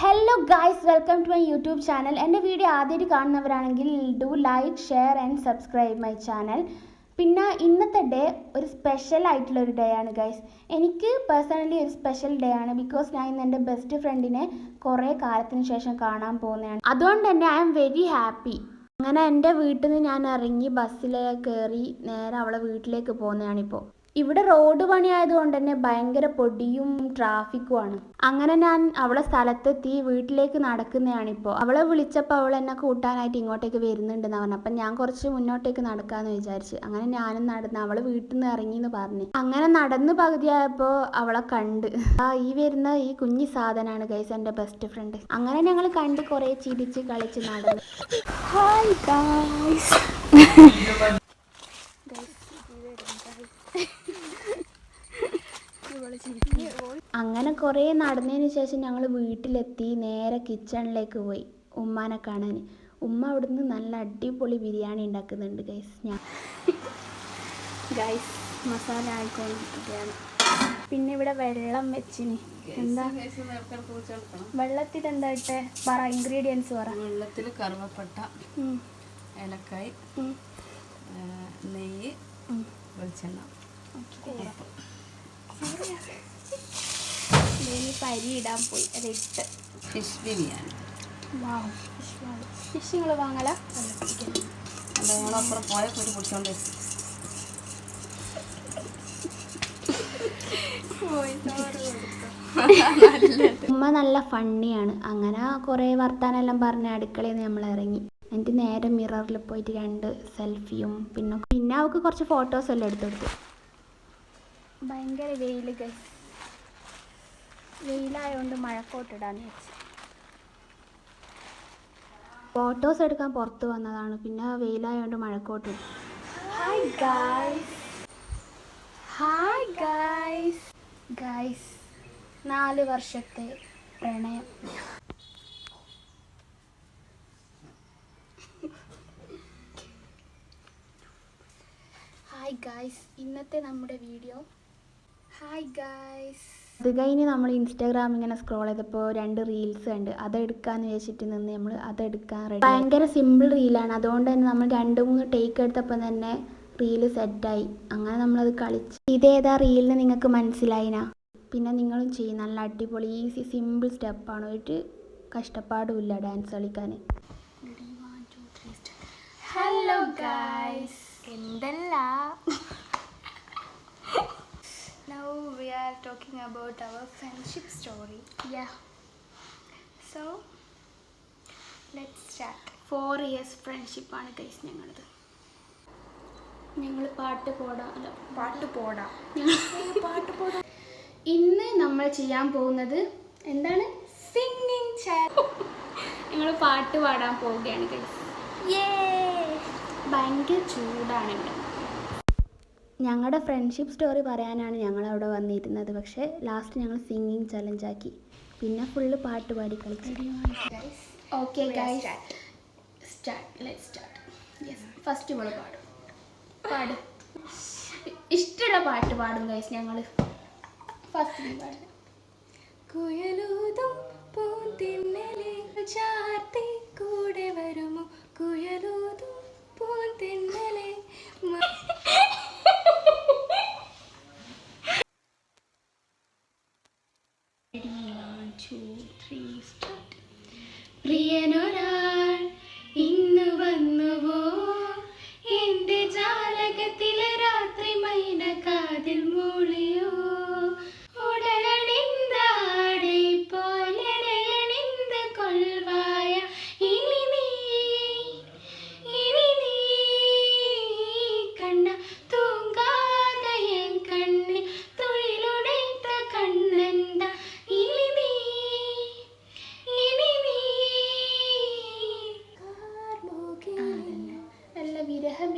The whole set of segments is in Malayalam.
Hello guys welcome to my YouTube channel എന്റെ വീഡിയോ ആദ്യമായിട്ട് കാണുന്നവരാണെങ്കിൽ do like share and subscribe my channel പിന്നെ ഇന്നത്തെ ഡേ ഒരു സ്പെഷ്യൽ ആയിട്ടുള്ള ഒരു ഡേ ആണ് ഗൈസ് എനിക്ക് പേഴ്സണലി ഒരു സ്പെഷ്യൽ ഡേ ആണ് ബിക്കോസ് ഞാൻ ഇന്ന് എന്റെ ബെസ്റ്റ് ഫ്രണ്ടിനെ കുറേ കാലത്തിന് ശേഷം കാണാൻ പോകുന്നതാണ്. അതുകൊണ്ട് തന്നെ ഐ ആം വെരി ഹാപ്പി അങ്ങനെ എന്റെ വീട്ടിൽ നിന്ന് ഞാൻ ഇറങ്ങി ബസ്സിൽ കയറി നേരെ അവളെ വീട്ടിലേക്ക് പോകുന്നതാണിപ്പോൾ ഇവിടെ റോഡ് പണിയായതുകൊണ്ട് തന്നെ ഭയങ്കര പൊടിയും ട്രാഫിക്കുമാണ് അങ്ങനെ ഞാൻ അവളെ സ്ഥലത്തെത്തി വീട്ടിലേക്ക് നടക്കുന്നതാണിപ്പോൾ അവളെ വിളിച്ചപ്പോൾ അവൾ എന്നെ കൂട്ടാനായിട്ട് ഇങ്ങോട്ടേക്ക് വരുന്നുണ്ടെന്ന് പറഞ്ഞു. അപ്പം ഞാൻ കുറച്ച് മുന്നോട്ടേക്ക് നടക്കാമെന്ന് വിചാരിച്ചു. അങ്ങനെ ഞാനും നടന്ന് അവൾ വീട്ടിൽ നിന്ന് ഇറങ്ങി എന്ന് പറഞ്ഞു. അങ്ങനെ നടന്ന് പകുതിയായപ്പോൾ അവളെ കണ്ട്. ആ ഈ വരുന്ന ഈ കുഞ്ഞി സാധനമാണ് ഗൈസ് എന്റെ ബെസ്റ്റ് ഫ്രണ്ട് അങ്ങനെ ഞങ്ങൾ കണ്ട് കുറേ ചിരിച്ച് കളിച്ച് നടന്നു. ഹായ് ഗൈസ് അങ്ങനെ കുറേ നടന്നതിന് ശേഷം ഞങ്ങൾ വീട്ടിലെത്തി നേരെ കിച്ചണിലേക്ക് പോയി ഉമ്മാനെ കാണാൻ. ഉമ്മ അവിടുന്ന് നല്ല അടിപൊളി ബിരിയാണി ഉണ്ടാക്കുന്നുണ്ട് ഗൈസ് ഞാൻ ഗൈസ് മസാല ആയിക്കൊണ്ടിരിക്കുകയാണ്. പിന്നെ ഇവിടെ വെള്ളം വെച്ചിന്. എന്താ? വെള്ളത്തിൽ എന്താ ഇട്ടെ? പറ ഇൻഗ്രീഡിയൻസ് പറ. വെള്ളത്തിൽ കറുവപ്പട്ട ഉം, ഏലക്കായ് ഉം, നെയ്യ് ഉം. വെളിച്ചെണ്ണ. ഇനി പരി ഇടാൻ പോയി. അത് ഇട്ട്. ഫിഷ് ബിരിയാണി. വാവ് ഫിഷ് നിങ്ങൾ വാങ്ങല? പോയ ഞങ്ങളപ്പുറം ഒരു പിടിച്ചോണ്ട്. ഉമ്മ നല്ല ഫണ്ണിയാണ്. അങ്ങനെ കുറേ വർത്താനെല്ലാം പറഞ്ഞ് അടുക്കളയിൽ നിന്ന് നമ്മൾ ഇറങ്ങി എന്നിട്ട് നേരെ മിററിൽ പോയിട്ട് രണ്ട് സെൽഫിയും പിന്നെ പിന്നെ അവൾക്ക് കുറച്ച് ഫോട്ടോസ് എല്ലാം എടുത്തു കൊടുത്തു. ഭയങ്കര വെയിൽ ഗൈസ് വെയിലായതുകൊണ്ട് മഴക്കോട്ടിടാന്ന് വെച്ചു. ഫോട്ടോസ് എടുക്കാൻ പുറത്ത് വന്നതാണ്. പിന്നെ വെയിലായതുകൊണ്ട് മഴക്കോട്ട് hi guys hi guys guys നാല് വർഷത്തെ പ്രണയം. ഹായ് ഗായ്സ് ഇന്നത്തെ നമ്മുടെ വീഡിയോ ഹായ് ഗായ്സ് അത് കഴിഞ്ഞ് നമ്മൾ ഇൻസ്റ്റാഗ്രാം ഇങ്ങനെ സ്ക്രോൾ ചെയ്തപ്പോൾ രണ്ട് റീൽസ് ഉണ്ട് അതെടുക്കാന്ന് വെച്ചിട്ട് നിന്ന് നമ്മൾ അതെടുക്കാൻ റെഡി ഭയങ്കര സിമ്പിൾ റീലാണ് അതുകൊണ്ട് തന്നെ നമ്മൾ രണ്ട് മൂന്ന് ടേക്ക് എടുത്തപ്പോൾ തന്നെ റീൽ സെറ്റായി അങ്ങനെ നമ്മളത് കളിച്ച്. ഇതേതാ റീലിന് നിങ്ങൾക്ക് മനസ്സിലായിനാ? പിന്നെ നിങ്ങളും ചെയ്യും. നല്ല അടിപൊളി ഈസി സിമ്പിൾ സ്റ്റെപ്പാണ് ഒരു കഷ്ടപ്പാടുമില്ല ഡാൻസ് കളിക്കാൻ ഹലോ ഗായ്സ് എന്തല്ല? we are talking about our friendship story. Yeah So let's start. Four years ഫ്രണ്ട്ഷിപ്പാണ് guys ഞങ്ങളത്. ഞങ്ങൾ പാട്ട് പോടാം. അല്ല പാട്ട് പോടാ. പാട്ട് പോടാം. ഇന്ന് നമ്മൾ ചെയ്യാൻ പോകുന്നത് എന്താണ്? സിംഗിങ് ചാറ്റ് ഞങ്ങൾ പാട്ട് പാടാൻ പോവുകയാണ് ഗൈസ് ഭയങ്കര ചൂടാണ് ഇവിടെ. ഞങ്ങളുടെ ഫ്രണ്ട്ഷിപ്പ് സ്റ്റോറി പറയാനാണ് ഞങ്ങൾ അവിടെ വന്നിരുന്നത്. പക്ഷേ ലാസ്റ്റ് ഞങ്ങൾ സിംഗിങ് ചലഞ്ച് ആക്കി. പിന്നെ ഫുള്ള് പാട്ട് പാടി കളിച്ചു. Okay guys start let start yes first നമ്മൾ പാടും. പാട്. ഇഷ്ടമുള്ള പാട്ട് പാടും ഗൈസ് ഞങ്ങൾ ഫസ്റ്റ് പാടും. കുയലൂതും പൂന്തിന്നലെ ചാർത്തി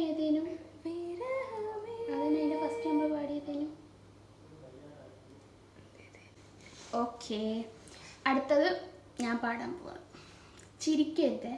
വിരഹമേതേനും അതന്നെ ഫസ്റ്റ് നമ്മൾ പാടിയതേനും ഓക്കെ അടുത്തത് ഞാൻ പാടാൻ പോവാം. ചിരിക്കരുതേ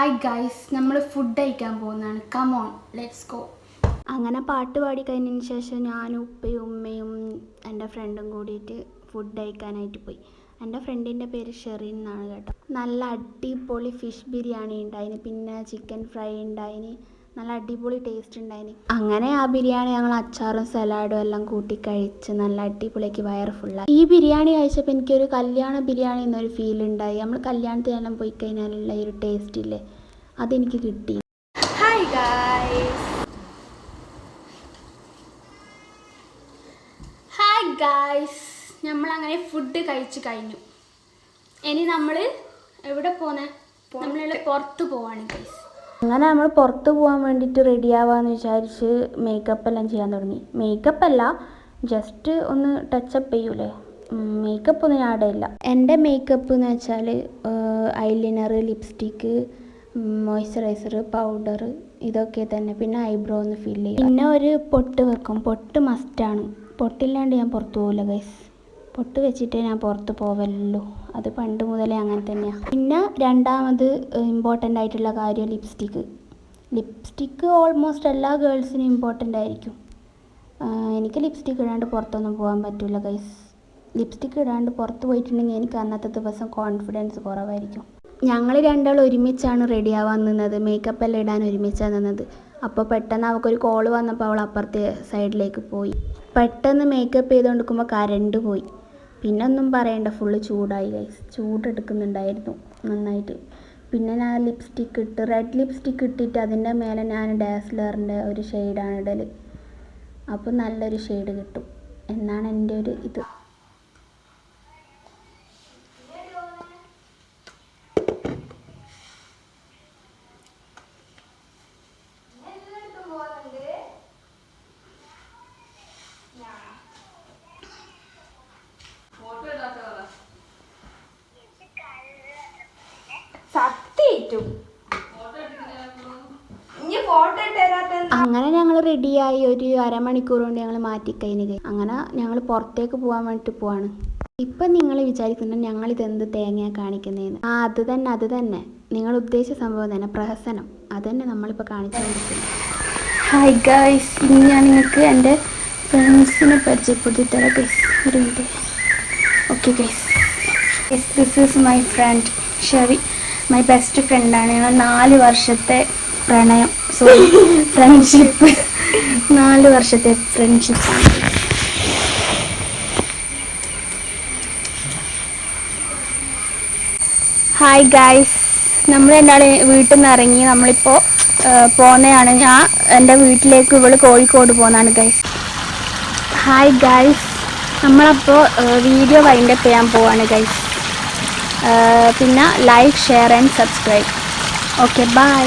ഹായ് ഗൈസ് നമ്മൾ ഫുഡ് കഴിക്കാൻ പോകുന്നതാണ്. കമോൺ ലെറ്റ്സ് ഗോ അങ്ങനെ പാട്ട് പാടി കഴിഞ്ഞതിന് ശേഷം ഞാനും ഉപ്പയും ഉമ്മയും എന്റെ ഫ്രണ്ടും കൂടിയിട്ട് ഫുഡ് കഴിക്കാനായിട്ട് പോയി. എന്റെ ഫ്രണ്ടിന്റെ പേര് ഷെറിൻ എന്നാണ് കേട്ടോ. നല്ല അടിപൊളി ഫിഷ് ബിരിയാണി ഉണ്ടായിന്. പിന്നെ ചിക്കൻ ഫ്രൈ ഉണ്ടായിന്. നല്ല അടിപൊളി ടേസ്റ്റ് ഉണ്ടായിന്. അങ്ങനെ ആ ബിരിയാണി ഞങ്ങൾ അച്ചാറും സലാഡും എല്ലാം കൂട്ടി കഴിച്ച് നല്ല അടിപൊളിയാക്കി വയറ് ഫുള്ളായി ഈ ബിരിയാണി കഴിച്ചപ്പോൾ എനിക്കൊരു കല്യാണ ബിരിയാണി എന്നൊരു ഫീൽ ഉണ്ടായി. നമ്മൾ കല്യാണത്തിനെല്ലാം പോയി കഴിഞ്ഞാലുള്ള ഈ ഒരു ടേസ്റ്റ് ഇല്ലേ? അതെനിക്ക് കിട്ടി. ഹായ് ഗൈസ് നമ്മളങ്ങനെ ഫുഡ് കഴിച്ച് കഴിഞ്ഞു. ഇനി നമ്മൾ എവിടെ പോന്നെ? നമ്മളെ പുറത്ത്. പോവാണ് ഗൈസ് അങ്ങനെ നമ്മൾ പുറത്ത് പോകാൻ വേണ്ടിയിട്ട് റെഡി ആവാന്ന് വിചാരിച്ച് മേക്കപ്പ് എല്ലാം ചെയ്യാൻ തുടങ്ങി. മേക്കപ്പ് അല്ല ജസ്റ്റ് ഒന്ന് ടച്ചപ്പ് ചെയ്യൂലേ? മേക്കപ്പ് ഒന്നും ഞാൻ ഇടയില്ല എന്റെ മേക്കപ്പ് എന്ന് വെച്ചാൽ ഐലിനർ ലിപ്സ്റ്റിക്ക് മോയ്സ്ചറൈസർ പൗഡർ ഇതൊക്കെ തന്നെ. പിന്നെ ഐബ്രോ ഒന്ന് ഫിൽ ചെയ്യും പിന്നെ ഒരു പൊട്ട് വെക്കും. പൊട്ട് മസ്റ്റാണ് പൊട്ടില്ലാണ്ട് ഞാൻ പുറത്തു പോകില്ല ഗൈസ് പൊട്ട് വെച്ചിട്ടേ ഞാൻ പുറത്ത് പോവലുള്ളൂ. അത് പണ്ട് മുതലേ അങ്ങനെ തന്നെയാണ് പിന്നെ രണ്ടാമത് ഇമ്പോർട്ടന്റ് ആയിട്ടുള്ള കാര്യം ലിപ്സ്റ്റിക്ക് ലിപ്സ്റ്റിക്ക് ഓൾമോസ്റ്റ് എല്ലാ ഗേൾസിനും ഇമ്പോർട്ടന്റ് ആയിരിക്കും. എനിക്ക് ലിപ്സ്റ്റിക്ക് ഇടാണ്ട് പുറത്തൊന്നും പോകാൻ പറ്റില്ല ഗൈസ് ലിപ്സ്റ്റിക്ക് ഇടാണ്ട് പുറത്ത് പോയിട്ടുണ്ടെങ്കിൽ എനിക്ക് അന്നത്തെ ദിവസം കോൺഫിഡൻസ് കുറവായിരിക്കും. ഞങ്ങൾ രണ്ടാൾ ഒരുമിച്ചാണ് റെഡി ആവാൻ നിന്നത്. മേക്കപ്പ് എല്ലാം ഇടാൻ ഒരുമിച്ചാണ് നിന്നത്. അപ്പോൾ പെട്ടെന്ന് അവൾക്കൊരു കോൾ വന്നപ്പോൾ അവൾ അപ്പുറത്തെ സൈഡിലേക്ക് പോയി. പെട്ടെന്ന് മേക്കപ്പ് ചെയ്തുകൊണ്ടിരിക്കുമ്പോൾ കരണ്ട് പോയി. പിന്നെ ഒന്നും പറയണ്ട ഫുള്ള് ചൂടായി ഗൈസ് ചൂടെടുക്കുന്നുണ്ടായിരുന്നു നന്നായിട്ട്. പിന്നെ ഞാൻ ലിപ്സ്റ്റിക്ക് ഇട്ട് റെഡ് ലിപ്സ്റ്റിക്ക് ഇട്ടിട്ട് അതിന്റെ മേലെ ഞാൻ ഡാസ്ലറിന്റെ ഒരു ഷെയ്ഡാണ് ഇടൽ അപ്പോൾ നല്ലൊരു ഷെയ്ഡ് കിട്ടും. എന്നാണ് എന്റെ ഒരു ഇത്. ഇട്ടേരാത്ത അങ്ങനെ ഞങ്ങൾ റെഡിയായി ഒരു അരമണിക്കൂർ കൊണ്ട് ഞങ്ങൾ മാറ്റിക്കഴിഞ്ഞ് കഴി അങ്ങനെ ഞങ്ങൾ പുറത്തേക്ക് പോകാൻ വേണ്ടിയിട്ട് പോവാണ്. ഇപ്പം നിങ്ങൾ വിചാരിക്കുന്നത് ഞങ്ങൾ ഇതെന്ത് തേങ്ങയാണ് കാണിക്കുന്നതെന്ന് ആ അത് തന്നെ അത് തന്നെ. നിങ്ങൾ ഉദ്ദേശിച്ച സംഭവം തന്നെ പ്രഹസനം. അത് തന്നെ നമ്മളിപ്പോൾ കാണിച്ചുകൊണ്ടിരിക്കുന്നത് ഹായ് ഗൈസ് ഇനി ഞാൻ നിങ്ങൾക്ക് എന്റെ ഫ്രണ്ട്സിനെ പരിചയപ്പെടുത്തി തരാം ഗൈസ് ഒരു minute okay guys this is my friend Sherry my best ഫ്രണ്ടാണ് ഞങ്ങൾ നാല് വർഷത്തെ പ്രണയം സോറി ഫ്രണ്ട്ഷിപ്പ് നാല് വർഷത്തെ ഫ്രണ്ട്ഷിപ്പാണ് ഹായ് ഗായ്സ് നമ്മൾ എന്താണ് വീട്ടിൽ നിന്ന് ഇറങ്ങി. നമ്മളിപ്പോൾ പോകുന്നതാണ് ഞാൻ എന്റെ വീട്ടിലേക്ക് ഇവൾ കോഴിക്കോട് പോകുന്നതാണ് ഗൈസ് ഹായ് ഗൈസ് നമ്മളപ്പോൾ വീഡിയോ വൈൻഡപ്പ് ചെയ്യാൻ പോവാണ് ഗൈസ് പിന്നെ like share and subscribe okay bye